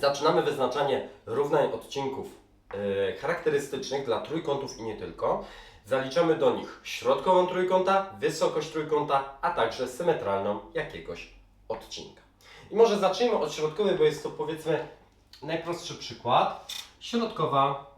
Zaczynamy wyznaczanie równań odcinków yy, charakterystycznych dla trójkątów i nie tylko. Zaliczamy do nich środkową trójkąta, wysokość trójkąta, a także symetralną jakiegoś odcinka. I może zacznijmy od środkowej, bo jest to powiedzmy najprostszy przykład. Środkowa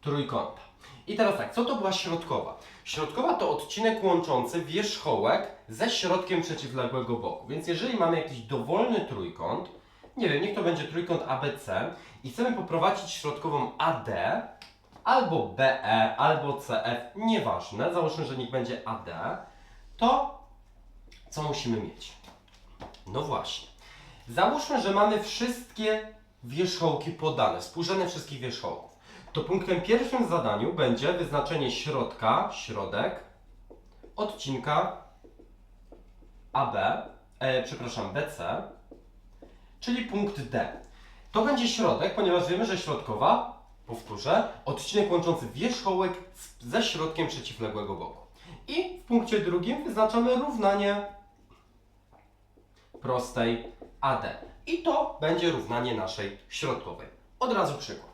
trójkąta. I teraz tak, co to była środkowa? Środkowa to odcinek łączący wierzchołek ze środkiem przeciwległego boku. Więc jeżeli mamy jakiś dowolny trójkąt, nie wiem, niech to będzie trójkąt ABC i chcemy poprowadzić środkową AD, albo BE, albo CF, nieważne, załóżmy, że niech będzie AD, to co musimy mieć? No właśnie. Załóżmy, że mamy wszystkie wierzchołki podane, współrzędne wszystkich wierzchołków. To punktem pierwszym w zadaniu będzie wyznaczenie środka, środek, odcinka AB, e, przepraszam, BC, czyli punkt D. To będzie środek, ponieważ wiemy, że środkowa, powtórzę, odcinek łączący wierzchołek z- ze środkiem przeciwległego boku. I w punkcie drugim wyznaczamy równanie prostej AD. I to będzie równanie naszej środkowej. Od razu przykład.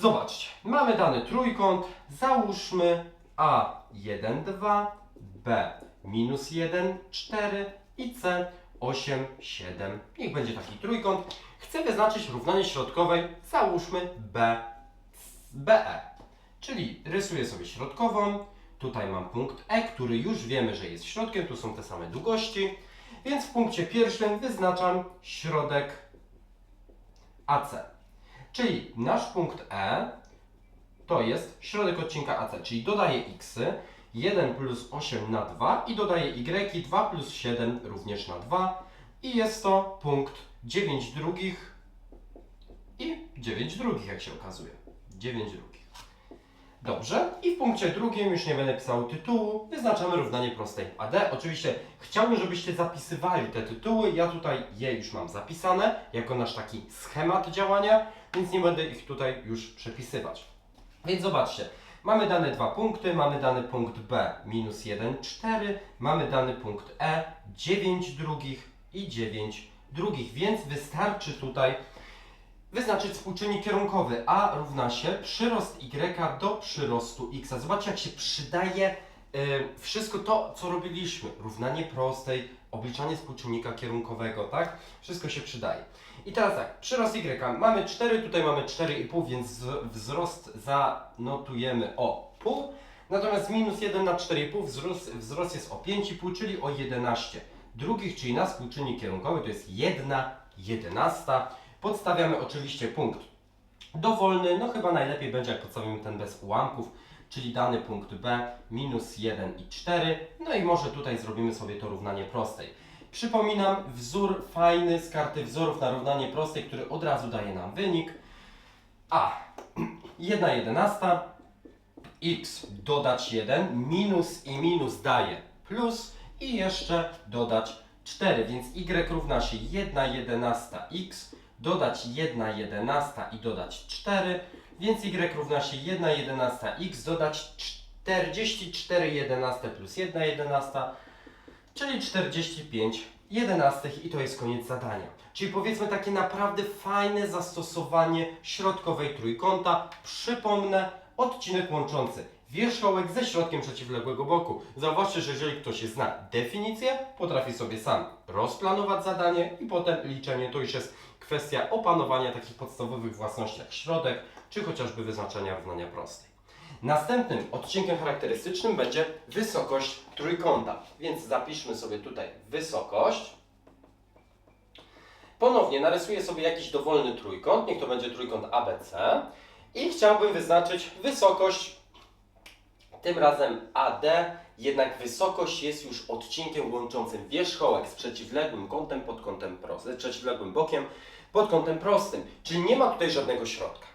Zobaczcie, mamy dany trójkąt, załóżmy A1, 2, B minus 1, 4 i C 8, 7. Niech będzie taki trójkąt. Chcę wyznaczyć równanie środkowej, załóżmy B, BE. Czyli rysuję sobie środkową, tutaj mam punkt E, który już wiemy, że jest środkiem, tu są te same długości, więc w punkcie pierwszym wyznaczam środek AC. Czyli nasz punkt E to jest środek odcinka AC, czyli dodaję x, 1 plus 8 na 2 i dodaję y, 2 plus 7 również na 2 i jest to punkt 9 drugich i 9 drugich, jak się okazuje. 9 drugich. Dobrze, i w punkcie drugim, już nie będę pisał tytułu, wyznaczamy równanie prostej AD. Oczywiście chciałbym, żebyście zapisywali te tytuły. Ja tutaj je już mam zapisane jako nasz taki schemat działania, więc nie będę ich tutaj już przepisywać. Więc zobaczcie, mamy dane dwa punkty, mamy dany punkt B minus 1, 4, mamy dany punkt E 9 drugich i 9 drugich, więc wystarczy tutaj wyznaczyć współczynnik kierunkowy A równa się przyrost Y do przyrostu X. Zobaczcie jak się przydaje wszystko to, co robiliśmy. Równanie prostej, obliczanie współczynnika kierunkowego, tak? Wszystko się przydaje. I teraz tak, przyrost Y mamy 4, tutaj mamy 4,5, więc wzrost zanotujemy o pół. Natomiast minus 1 na 4,5 wzrost, wzrost jest o 5,5, czyli o 11 drugich, czyli na współczynnik kierunkowy to jest 1 jedenasta. Podstawiamy oczywiście punkt dowolny, no chyba najlepiej będzie jak podstawimy ten bez ułamków, czyli dany punkt B minus 1 i 4. No i może tutaj zrobimy sobie to równanie prostej. Przypominam, wzór fajny z karty wzorów na równanie prostej, który od razu daje nam wynik. A, 1 jedenasta, x dodać 1, minus i minus daje plus i jeszcze dodać 4, więc y równa się 1 jedenasta x, dodać 1 jedenasta i dodać 4, więc y równa się 1 jedenasta x, dodać 44 jedenaste plus 1 jedenasta, czyli 45 jedenastych i to jest koniec zadania. Czyli powiedzmy takie naprawdę fajne zastosowanie środkowej trójkąta. Przypomnę, odcinek łączący wierzchołek ze środkiem przeciwległego boku. Zauważcie, że jeżeli ktoś zna definicję, potrafi sobie sam rozplanować zadanie i potem liczenie to już jest kwestia opanowania takich podstawowych własności jak środek, czy chociażby wyznaczenia równania prostej. Następnym odcinkiem charakterystycznym będzie wysokość trójkąta. Więc zapiszmy sobie tutaj wysokość. Ponownie narysuję sobie jakiś dowolny trójkąt, niech to będzie trójkąt ABC i chciałbym wyznaczyć wysokość, tym razem AD, jednak wysokość jest już odcinkiem łączącym wierzchołek z przeciwległym kątem pod kątem prostym, przeciwległym bokiem pod kątem prostym, czyli nie ma tutaj żadnego środka.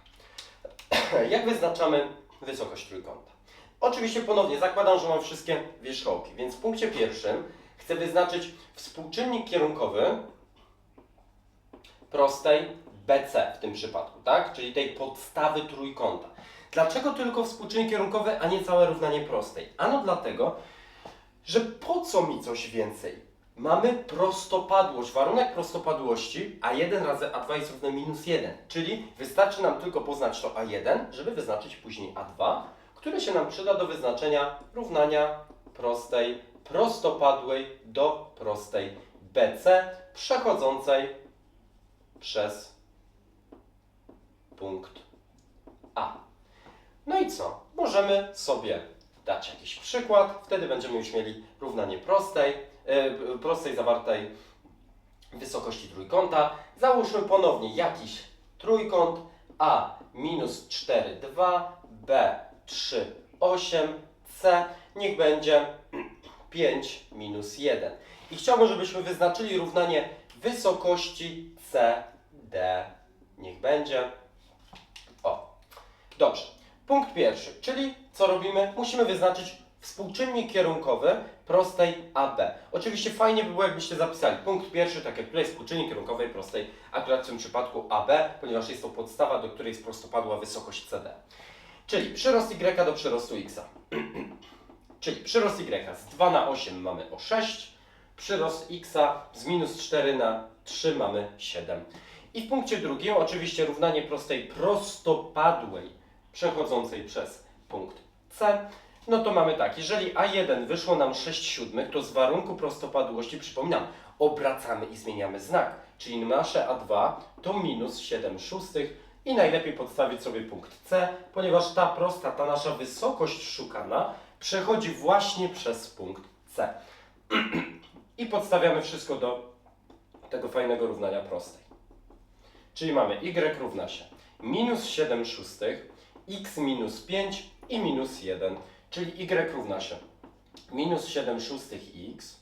Jak wyznaczamy wysokość trójkąta? Oczywiście ponownie zakładam, że mam wszystkie wierzchołki, więc w punkcie pierwszym chcę wyznaczyć współczynnik kierunkowy prostej BC w tym przypadku, tak? Czyli tej podstawy trójkąta. Dlaczego tylko współczynnik kierunkowy, a nie całe równanie prostej? Ano dlatego, że po co mi coś więcej? Mamy prostopadłość, warunek prostopadłości a1 razy a2 jest równe minus 1, czyli wystarczy nam tylko poznać to a1, żeby wyznaczyć później a2, które się nam przyda do wyznaczenia równania prostej, prostopadłej do prostej BC przechodzącej przez punkt A. No i co? Możemy sobie dać jakiś przykład, wtedy będziemy już mieli równanie prostej, prostej zawartej wysokości trójkąta. Załóżmy ponownie jakiś trójkąt A minus 4, 2, B 3, 8, C niech będzie 5 minus 1. I chciałbym, żebyśmy wyznaczyli równanie wysokości C, D. Niech będzie. O, dobrze. Punkt pierwszy, czyli co robimy? Musimy wyznaczyć współczynnik kierunkowy prostej AB. Oczywiście fajnie by było, jakbyście zapisali punkt pierwszy, tak jak tutaj współczynnik kierunkowej prostej, akurat w tym przypadku AB, ponieważ jest to podstawa, do której jest prostopadła wysokość CD. Czyli przyrost y do przyrostu x. Czyli przyrost y z 2 na 8 mamy o 6, przyrost x z minus 4 na 3 mamy 7. I w punkcie drugim oczywiście równanie prostej prostopadłej przechodzącej przez punkt C. No to mamy tak, jeżeli A1 wyszło nam 6 siódmych, to z warunku prostopadłości, przypominam, obracamy i zmieniamy znak. Czyli nasze A2 to minus 7 szóstych i najlepiej podstawić sobie punkt C, ponieważ ta prosta, ta nasza wysokość szukana przechodzi właśnie przez punkt C. I podstawiamy wszystko do tego fajnego równania prostej. Czyli mamy y równa się minus 7 szóstych, x minus 5 i minus 1. Czyli y równa się minus 7 szóstych x,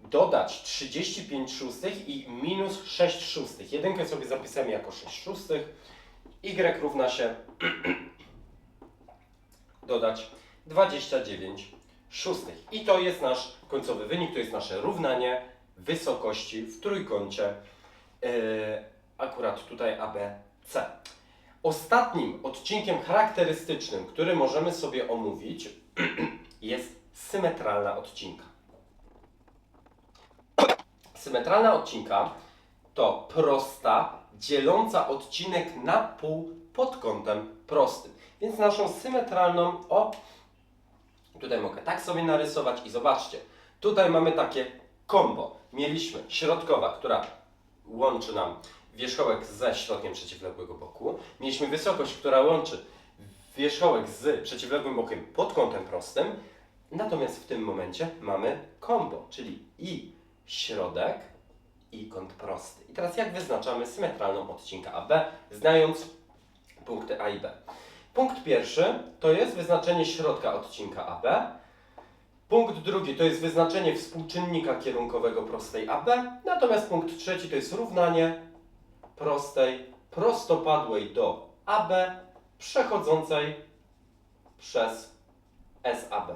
dodać 35 szóstych i minus 6 szóstych. Jedynkę sobie zapisałem jako 6 szóstych. y równa się dodać 29 szóstych. I to jest nasz końcowy wynik, to jest nasze równanie wysokości w trójkącie, yy, akurat tutaj ABC. Ostatnim odcinkiem charakterystycznym, który możemy sobie omówić, jest symetralna odcinka. Symetralna odcinka to prosta, dzieląca odcinek na pół pod kątem prostym. Więc naszą symetralną, o, tutaj mogę tak sobie narysować i zobaczcie, tutaj mamy takie kombo. Mieliśmy środkowa, która łączy nam wierzchołek ze środkiem przeciwległego boku. Mieliśmy wysokość, która łączy wierzchołek z przeciwległym bokiem pod kątem prostym. Natomiast w tym momencie mamy kombo, czyli i środek, i kąt prosty. I teraz jak wyznaczamy symetralną odcinka AB, znając punkty A i B? Punkt pierwszy to jest wyznaczenie środka odcinka AB. Punkt drugi to jest wyznaczenie współczynnika kierunkowego prostej AB. Natomiast punkt trzeci to jest równanie prostej, prostopadłej do AB, przechodzącej przez SAB.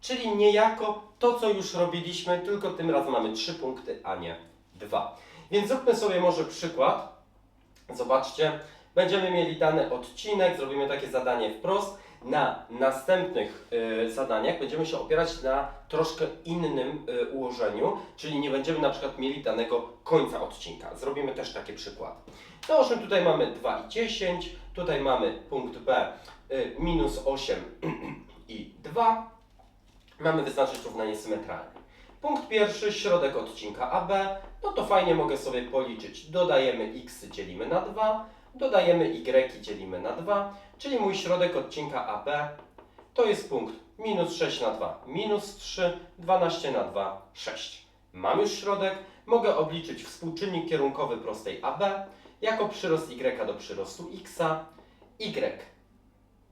Czyli niejako to, co już robiliśmy, tylko tym razem mamy trzy punkty, a nie dwa. Więc zróbmy sobie może przykład. Zobaczcie, będziemy mieli dany odcinek, zrobimy takie zadanie wprost. Na następnych y, zadaniach będziemy się opierać na troszkę innym y, ułożeniu, czyli nie będziemy na przykład mieli danego końca odcinka. Zrobimy też takie przykłady. Załóżmy tutaj mamy 2 i 10, tutaj mamy punkt B y, minus 8 i 2. Mamy wyznaczyć równanie symetralne. Punkt pierwszy, środek odcinka AB, no to fajnie mogę sobie policzyć. Dodajemy x dzielimy na 2, dodajemy y dzielimy na 2, czyli mój środek odcinka AB to jest punkt minus 6 na 2, minus 3, 12 na 2, 6. Mam już środek, mogę obliczyć współczynnik kierunkowy prostej AB jako przyrost y do przyrostu x, y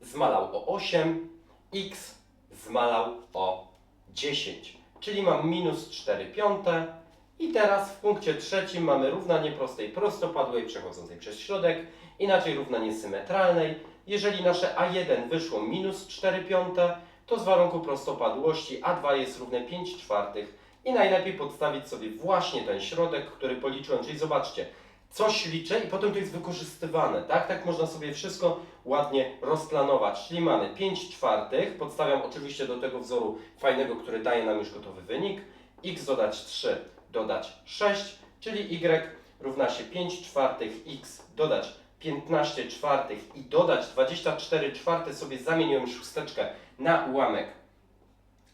zmalał o 8, x zmalał o 10, czyli mam minus 4 piąte. I teraz w punkcie trzecim mamy równanie prostej prostopadłej przechodzącej przez środek, inaczej równanie symetralnej. Jeżeli nasze A1 wyszło minus 4 piąte, to z warunku prostopadłości A2 jest równe 5 czwartych i najlepiej podstawić sobie właśnie ten środek, który policzyłem, czyli zobaczcie, coś liczę i potem to jest wykorzystywane, tak? Tak można sobie wszystko ładnie rozplanować, czyli mamy 5 czwartych, podstawiam oczywiście do tego wzoru fajnego, który daje nam już gotowy wynik x dodać 3 dodać 6, czyli y równa się 5 czwartych x dodać 15 czwartych i dodać 24 czwarte sobie zamieniłem szósteczkę na ułamek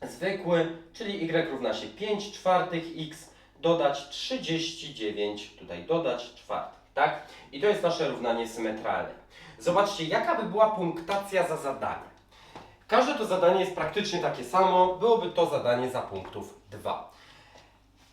zwykły, czyli y równa się 5 czwartych x dodać 39, tutaj dodać czwartych, tak? I to jest nasze równanie symetralne. Zobaczcie, jaka by była punktacja za zadanie. Każde to zadanie jest praktycznie takie samo, byłoby to zadanie za punktów 2.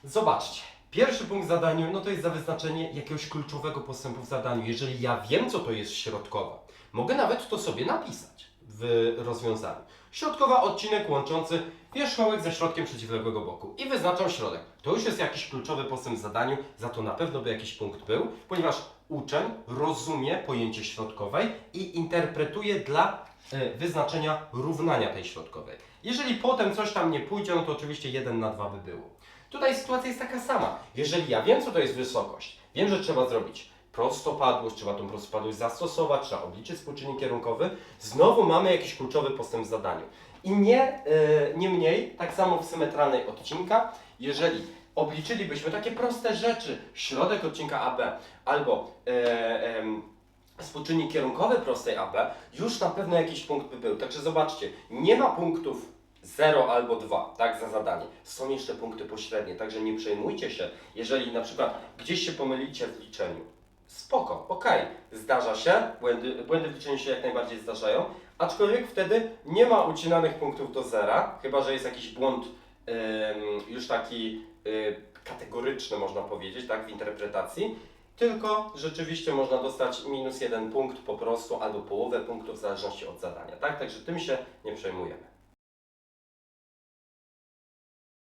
Zobaczcie, pierwszy punkt w zadaniu, no to jest za wyznaczenie jakiegoś kluczowego postępu w zadaniu. Jeżeli ja wiem, co to jest środkowa, mogę nawet to sobie napisać w rozwiązaniu. Środkowa odcinek łączący wierzchołek ze środkiem przeciwległego boku i wyznaczam środek. To już jest jakiś kluczowy postęp w zadaniu, za to na pewno by jakiś punkt był, ponieważ uczeń rozumie pojęcie środkowej i interpretuje dla e, wyznaczenia równania tej środkowej. Jeżeli potem coś tam nie pójdzie, no to oczywiście 1 na 2 by było. Tutaj sytuacja jest taka sama. Jeżeli ja wiem, co to jest wysokość, wiem, że trzeba zrobić prostopadłość, trzeba tą prostopadłość zastosować, trzeba obliczyć współczynnik kierunkowy, znowu mamy jakiś kluczowy postęp w zadaniu. I nie, yy, nie mniej, tak samo w symetralnej odcinka, jeżeli obliczylibyśmy takie proste rzeczy, środek odcinka AB albo e, em, współczynnik kierunkowy prostej AB, już na pewno jakiś punkt by był. Także zobaczcie, nie ma punktów 0 albo 2, tak, za zadanie. Są jeszcze punkty pośrednie, także nie przejmujcie się, jeżeli na przykład gdzieś się pomylicie w liczeniu. Spoko, okej, zdarza się, błędy, błędy w liczeniu się jak najbardziej zdarzają, aczkolwiek wtedy nie ma ucinanych punktów do zera, chyba że jest jakiś błąd już taki y, kategoryczny, można powiedzieć, tak, w interpretacji, tylko rzeczywiście można dostać minus jeden punkt po prostu, albo połowę punktu w zależności od zadania, tak, także tym się nie przejmujemy.